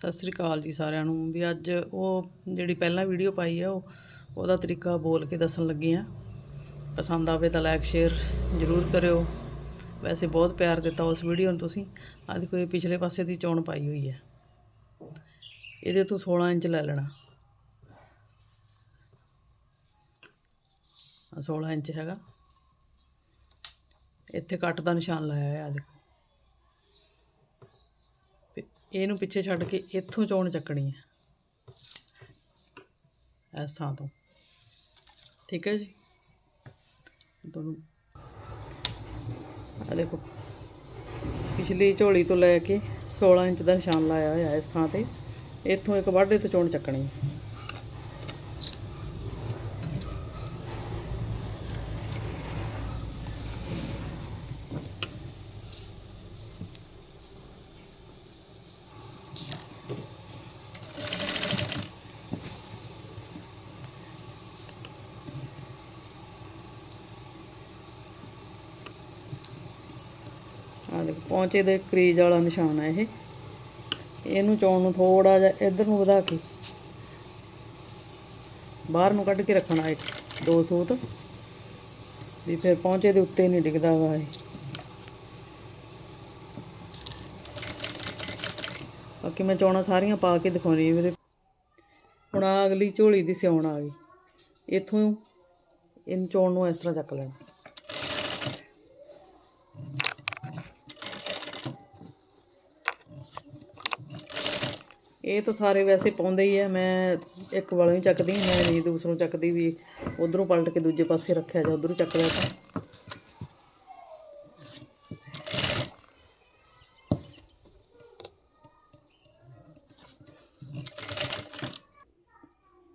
ਸਤਿ ਸ੍ਰੀ ਅਕਾਲ ਜੀ ਸਾਰਿਆਂ ਨੂੰ। ਵੀ ਅੱਜ ਉਹ ਜਿਹੜੀ ਪਹਿਲਾਂ ਵੀਡੀਓ ਪਾਈ ਆ, ਉਹ ਉਹਦਾ ਤਰੀਕਾ ਬੋਲ ਕੇ ਦੱਸਣ ਲੱਗੇ ਆ। ਪਸੰਦ ਆਵੇ ਤਾਂ ਲਾਈਕ ਸ਼ੇਅਰ ਜ਼ਰੂਰ ਕਰਿਓ। ਵੈਸੇ ਬਹੁਤ ਪਿਆਰ ਦਿੱਤਾ ਉਸ ਵੀਡੀਓ ਨੂੰ ਤੁਸੀਂ। ਆਹ ਦੇਖੋ ਇਹ ਪਿਛਲੇ ਪਾਸੇ ਦੀ ਚੋਣ ਪਾਈ ਹੋਈ ਹੈ ਇਹਦੇ ਤੋਂ 16 ਇੰਚ ਲੈ ਲੈਣਾ। ਆਹ 16 ਇੰਚ ਹੈਗਾ। ਇੱਥੇ ਕੱਟ ਦਾ ਨਿਸ਼ਾਨ ਲਾਇਆ ਹੋਇਆ ਆ ਦੇਖੋ। ਇਹਨੂੰ ਪਿੱਛੇ ਛੱਡ ਕੇ ਇੱਥੋਂ ਚੋਣ ਚੱਕਣੀ ਹੈ। ਇਸ ਥਾਂ ਤੋਂ। ਠੀਕ ਹੈ ਜੀ? ਤੁਹਾਨੂੰ ਆ ਦੇਖੋ, ਪਿਛਲੀ ਝੋਲੀ ਤੋਂ ਲੈ ਕੇ 16 ਇੰਚ ਦਾ ਨਿਸ਼ਾਨ ਲਾਇਆ ਹੋਇਆ ਇਸ ਥਾਂ ਤੇ। ਇੱਥੋਂ ਇੱਕ ਵਾਢੇ ਤੋਂ ਚੋਣ ਚੱਕਣੀ ਹੈ। ਆ ਦੇਖੋ, ਪੌਂਚੇ ਦੇ ਕਰੀਜ ਵਾਲਾ ਨਿਸ਼ਾਨ ਹੈ ਇਹ। ਇਹਨੂੰ ਚੌਣ ਨੂੰ ਥੋੜਾ ਜਿਹਾ ਇੱਧਰ ਨੂੰ ਵਧਾ ਕੇ, ਬਾਹਰ ਨੂੰ ਕੱਢ ਕੇ ਰੱਖਣਾ ਇੱਕ, ਦੋ ਸੂਤ। ਵੀ ਫਿਰ ਪੌਂਚੇ ਦੇ ਉੱਤੇ ਨਹੀਂ ਡਿੱਗਦਾ ਵਾ ਇਹ। ਬਾਕੀ ਮੈਂ ਚੌਣਾ ਸਾਰੀਆਂ ਪਾ ਕੇ ਦਿਖਾਉਣੀ ਹੈ ਮੇਰੇ ਹੁਣ ਆ ਅਗਲੀ ਝੋਲੀ ਦੀ ਸਿਉਣ ਆ ਗਈ। ਇੱਥੋਂ ਇਹਨੂੰ ਚੌਣ ਨੂੰ ਇਸ ਤਰ੍ਹਾਂ ਚੱਕ ਲੈਣਾ। ਇਹ ਤਾਂ ਸਾਰੇ ਵੈਸੇ ਪਾਉਂਦੇ ਹੀ ਆ, ਮੈਂ ਇੱਕ ਵਾਲੋਂ ਹੀ ਚੱਕਦੀ ਮੈਂ ਨਹੀਂ ਦੂਸਰੋਂ ਚੱਕਦੀ ਵੀ ਉਧਰੋਂ ਪਲਟ ਕੇ ਦੂਜੇ ਪਾਸੇ ਰੱਖਿਆ ਜਾਂ, ਉਧਰੋਂ ਚੱਕ ਲਿਆ ਤਾਂ।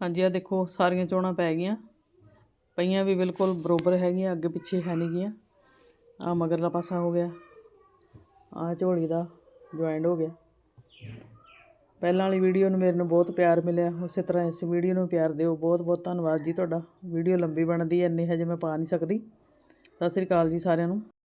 ਹਾਂਜੀ ਆ ਦੇਖੋ, ਸਾਰੀਆਂ ਚੋਣਾਂ ਪੈ ਗਈਆਂ। ਪਈਆਂ ਵੀ ਬਿਲਕੁਲ ਬਰੋਬਰ ਹੈਗੀਆਂ, ਅੱਗੇ ਪਿੱਛੇ ਹੈ ਨਹੀਂ ਗੀਆਂ ਆ ਮਗਰਲਾ ਪਾਸਾ ਹੋ ਗਿਆ। ਆ ਝੋਲੀ ਦਾ ਜੁਆਇੰਟ ਹੋ ਗਿਆ। ਪਹਿਲਾਂ ਵਾਲੀ ਵੀਡੀਓ ਨੂੰ ਮੇਰੇ ਨੂੰ ਬਹੁਤ ਪਿਆਰ ਮਿਲਿਆ। ਉਸੇ ਤਰ੍ਹਾਂ ਇਸ ਵੀਡੀਓ ਨੂੰ ਪਿਆਰ ਦਿਓ। ਬਹੁਤ ਬਹੁਤ ਧੰਨਵਾਦ ਜੀ ਤੁਹਾਡਾ। ਵੀਡੀਓ ਲੰਬੀ ਬਣਦੀ ਐ ਇੰਨੀ ਹਜੇ ਮੈਂ ਪਾ ਨਹੀਂ ਸਕਦੀ। ਸਤਿ ਸ੍ਰੀ ਅਕਾਲ ਜੀ ਸਾਰਿਆਂ ਨੂੰ।